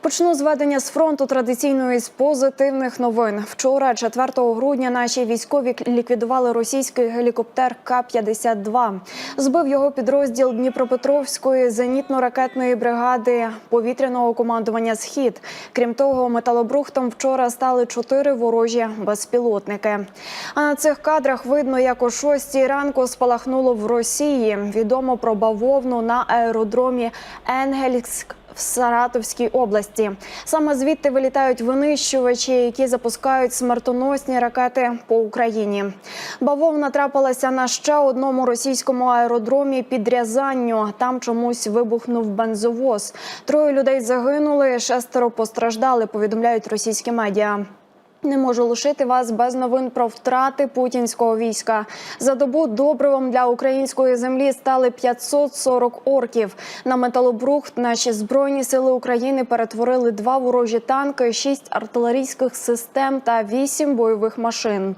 Почну з ведення з фронту традиційної з позитивних новин. Вчора, 4 грудня, наші військові ліквідували російський гелікоптер К-52. Збив його підрозділ Дніпропетровської зенітно-ракетної бригади повітряного командування Схід. Крім того, металобрухтом вчора стали чотири ворожі безпілотники. А на цих кадрах видно, як о 6 ранку спалахнуло в Росії. Відомо про бавовну на аеродромі Енгельськ в Саратовській області. Саме звідти вилітають винищувачі, які запускають смертоносні ракети по Україні. Бавовна трапилася на ще одному російському аеродромі під Рязанню. Там чомусь вибухнув бензовоз. Троє людей загинули, шестеро постраждали. Повідомляють російські медіа. Не можу лишити вас без новин про втрати путінського війська. За добу добривом для української землі стали 540 орків. На металобрухт наші збройні сили України перетворили два ворожі танки, шість артилерійських систем та вісім бойових машин.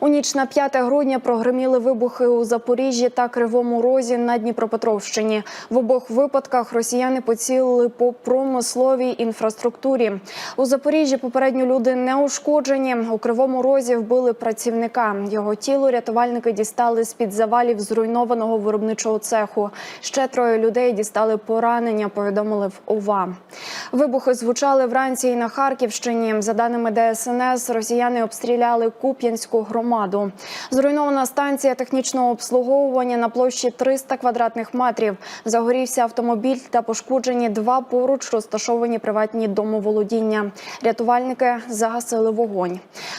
У ніч на 5 грудня прогреміли вибухи у Запоріжжі та Кривому Розі на Дніпропетровщині. В обох випадках росіяни поцілили по промисловій інфраструктурі. У Запоріжжі попередньо люди не ушкоджені. У Кривому Розі вбили працівника. Його тіло рятувальники дістали з під завалів зруйнованого виробничого цеху. Ще троє людей дістали поранення. Повідомили в ОВА. Вибухи звучали вранці і на Харківщині. За даними ДСНС, росіяни обстріляли Куп'янську громаду. Зруйнована станція технічного обслуговування на площі 300 квадратних метрів. Загорівся автомобіль та пошкоджені два поруч розташовані приватні домоволодіння. Рятувальники загасили вогонь.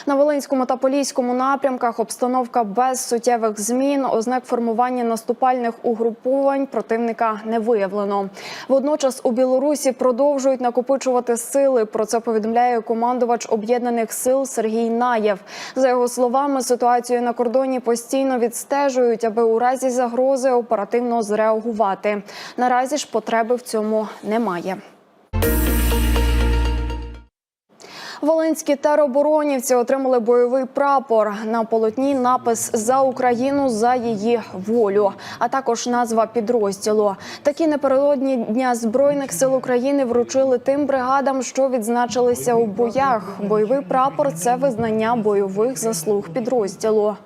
На Волинському та Поліському напрямках обстановка без суттєвих змін. Ознак формування наступальних угруповань противника не виявлено. Водночас у Білорусі продовжують накопичувати сили. Про це повідомляє командувач об'єднаних сил Сергій Наєв. За його словами, ситуацію на кордоні постійно відстежують, аби у разі загрози оперативно зреагувати. Наразі ж потреби в цьому немає. Волинські тероборонівці отримали бойовий прапор на полотні. Напис за Україну за її волю, а також назва підрозділу. Такі напередодні дня збройних сил України вручили тим бригадам, що відзначилися у боях. Бойовий прапор це визнання бойових заслуг підрозділу.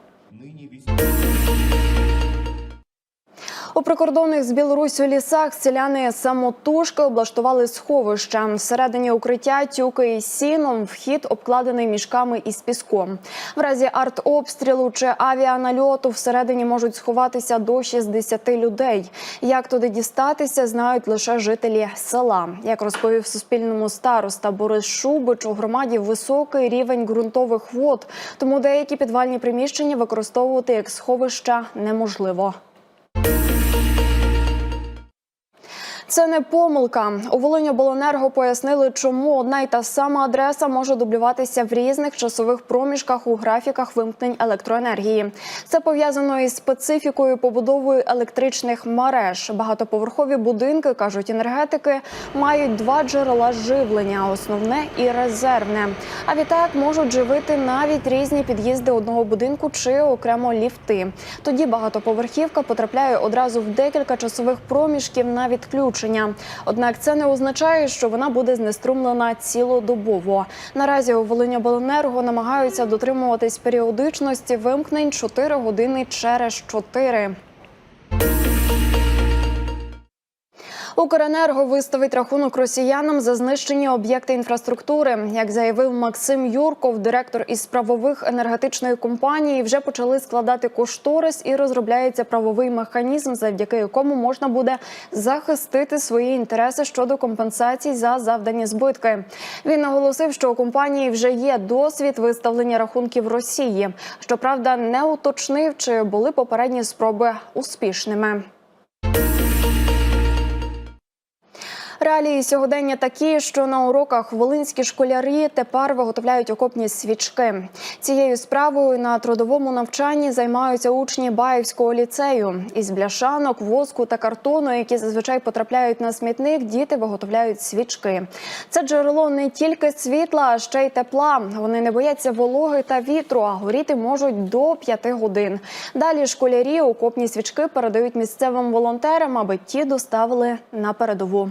У прикордонних з Білоруссю лісах селяни самотужки облаштували сховища. Всередині укриття тюки із сіном, вхід обкладений мішками із піском. В разі артобстрілу чи авіанальоту всередині можуть сховатися до 60 людей. Як туди дістатися, знають лише жителі села. Як розповів Суспільному староста Борис Шубич, у громаді високий рівень ґрунтових вод, тому деякі підвальні приміщення використовувати як сховища неможливо. Це не помилка. У Волиньобленерго пояснили, чому одна й та сама адреса може дублюватися в різних часових проміжках у графіках вимкнень електроенергії. Це пов'язано із специфікою побудовою електричних мереж. Багатоповерхові будинки кажуть енергетики, мають два джерела живлення основне і резервне. А відтак можуть живити навіть різні під'їзди одного будинку чи окремо ліфти. Тоді багатоповерхівка потрапляє одразу в декілька часових проміжків на відключення. Однак це не означає, що вона буде знеструмлена цілодобово. Наразі у Волиньобленерго намагаються дотримуватись періодичності вимкнень 4 години через 4. Укренерго виставить рахунок росіянам за знищені об'єкти інфраструктури. Як заявив Максим Юрков, директор із правових енергетичної компанії, вже почали складати кошторис і розробляється правовий механізм, завдяки якому можна буде захистити свої інтереси щодо компенсацій за завдані збитки. Він наголосив, що у компанії вже є досвід виставлення рахунків Росії. Щоправда, не уточнив, чи були попередні спроби успішними. Реалії сьогодення такі, що на уроках волинські школярі тепер виготовляють окопні свічки. Цією справою на трудовому навчанні займаються учні Баївського ліцею. Із бляшанок, воску та картону, які зазвичай потрапляють на смітник, діти виготовляють свічки. Це джерело не тільки світла, а ще й тепла. Вони не бояться вологи та вітру, а горіти можуть до 5 годин. Далі школярі окопні свічки передають місцевим волонтерам, аби ті доставили на передову.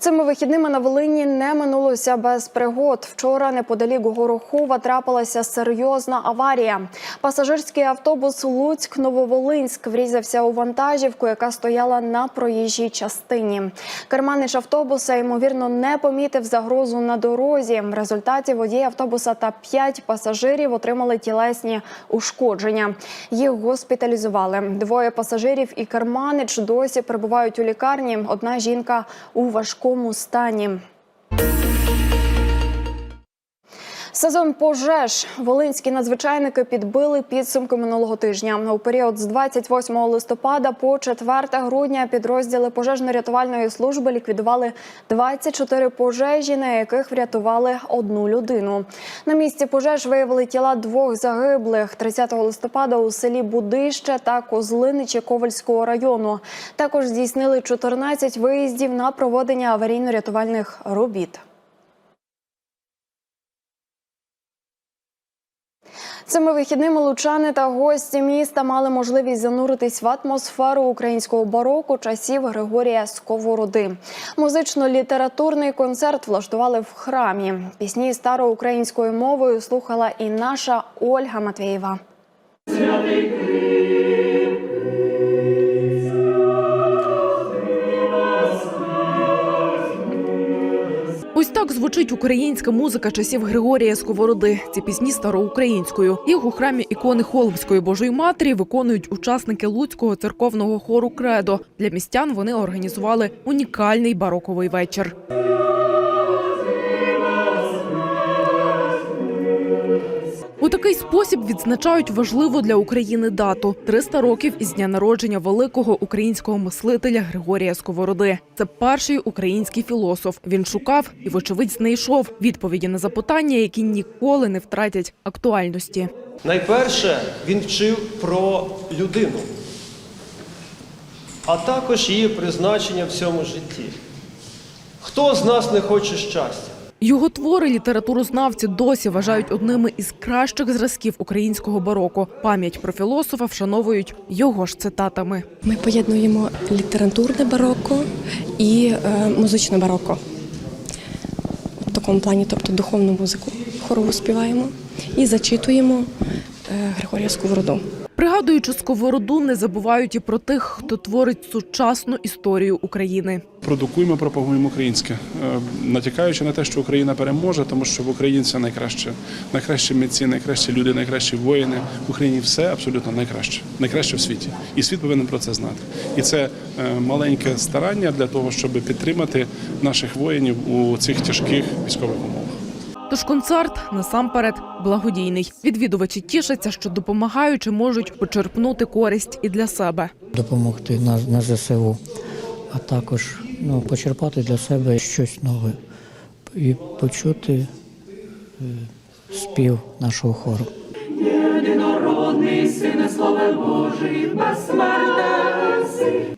Цими вихідними на Волині не минулося без пригод. Вчора неподалік Горохова трапилася серйозна аварія. Пасажирський автобус Луцьк Нововолинськ врізався у вантажівку, яка стояла на проїжджій частині. Керманич автобуса ймовірно не помітив загрозу на дорозі. В результаті водій автобуса та п'ять пасажирів отримали тілесні ушкодження. Їх госпіталізували. Двоє пасажирів і керманич досі перебувають у лікарні. Одна жінка у важкому стані. Сезон пожеж волинські надзвичайники підбили підсумки минулого тижня. У період з 28 листопада по 4 грудня підрозділи пожежно-рятувальної служби ліквідували 24 пожежі, на яких врятували одну людину. На місці пожеж виявили тіла двох загиблих 30 листопада у селі Будище та Козлиничі Ковальського району. Також здійснили 14 виїздів на проводення аварійно-рятувальних робіт. Цими вихідними лучани та гості міста мали можливість зануритись в атмосферу українського бароку часів Григорія Сковороди. Музично-літературний концерт влаштували в храмі. Пісні староукраїнською мовою слухала і наша Ольга Матвієва. Ось звучить українська музика часів Григорія Сковороди. Ці пісні староукраїнською. Їх у храмі ікони Холмської Божої Матері виконують учасники Луцького церковного хору Кредо. Для містян вони організували унікальний бароковий вечір. Такий спосіб відзначають важливу для України дату 300 років із дня народження великого українського мислителя Григорія Сковороди. Це перший український філософ. Він шукав і, вочевидь, знайшов відповіді на запитання, які ніколи не втратять актуальності. Найперше він вчив про людину, а також її призначення в цьому житті. Хто з нас не хоче щастя? Його твори літературознавці досі вважають одними із кращих зразків українського бароко. Пам'ять про філософа вшановують його ж цитатами. Ми поєднуємо літературне бароко і е, музичне бароко. В такому плані, тобто духовну музику хорову співаємо і зачитуємо е, Григорія Сковороду. Пригадуючи сковороду, не забувають і про тих, хто творить сучасну історію України. Продукуємо, пропагуємо українське, е, натякаючи на те, що Україна переможе, тому що в Україні все найкраще, найкращі митці, найкращі люди, найкращі воїни. В Україні все абсолютно найкраще, найкраще в світі. І світ повинен про це знати. І це е, маленьке старання для того, щоб підтримати наших воїнів у цих тяжких військових умовах. Тож концерт насамперед благодійний. Відвідувачі тішаться, що допомагаючи можуть почерпнути користь і для себе. допомогти на, на ЗСУ, а також ну, почерпати для себе щось нове і почути е, спів нашого хору.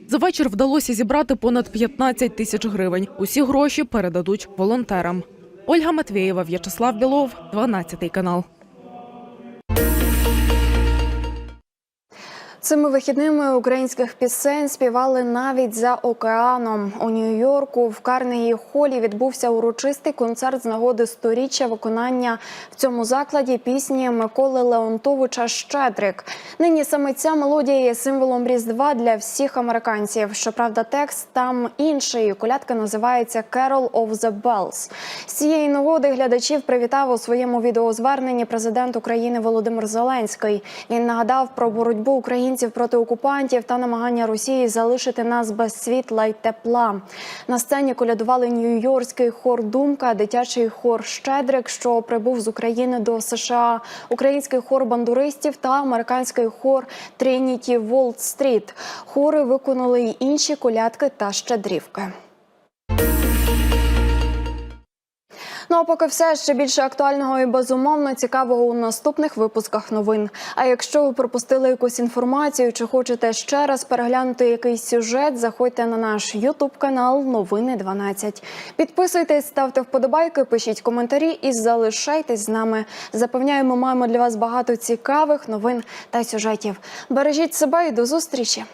За вечір вдалося зібрати понад 15 тисяч гривень. Усі гроші передадуть волонтерам. Ольга Матвєєва, В'ячеслав Білов, 12 канал. Цими вихідними українських пісень співали навіть за океаном. У Нью-Йорку в Карнегі холі відбувся урочистий концерт з нагоди сторіччя виконання в цьому закладі пісні Миколи Леонтовича Щедрик. Нині саме ця мелодія є символом різдва для всіх американців. Щоправда, текст там інший. Колядка називається «Carol of the Bells». З цієї нагоди глядачів привітав у своєму відеозверненні президент України Володимир Зеленський. Він нагадав про боротьбу українців українців проти окупантів та намагання Росії залишити нас без світла й тепла. На сцені колядували нью-йоркський хор Думка, дитячий хор Щедрик, що прибув з України до США, український хор бандуристів та американський хор Трініті Волт Стріт. Хори виконали й інші колядки та щедрівки. Ну а поки все ще більше актуального і безумовно цікавого у наступних випусках новин. А якщо ви пропустили якусь інформацію чи хочете ще раз переглянути якийсь сюжет, заходьте на наш Ютуб канал Новини 12. Підписуйтесь, ставте вподобайки, пишіть коментарі і залишайтесь з нами. Запевняємо, маємо для вас багато цікавих новин та сюжетів. Бережіть себе і до зустрічі.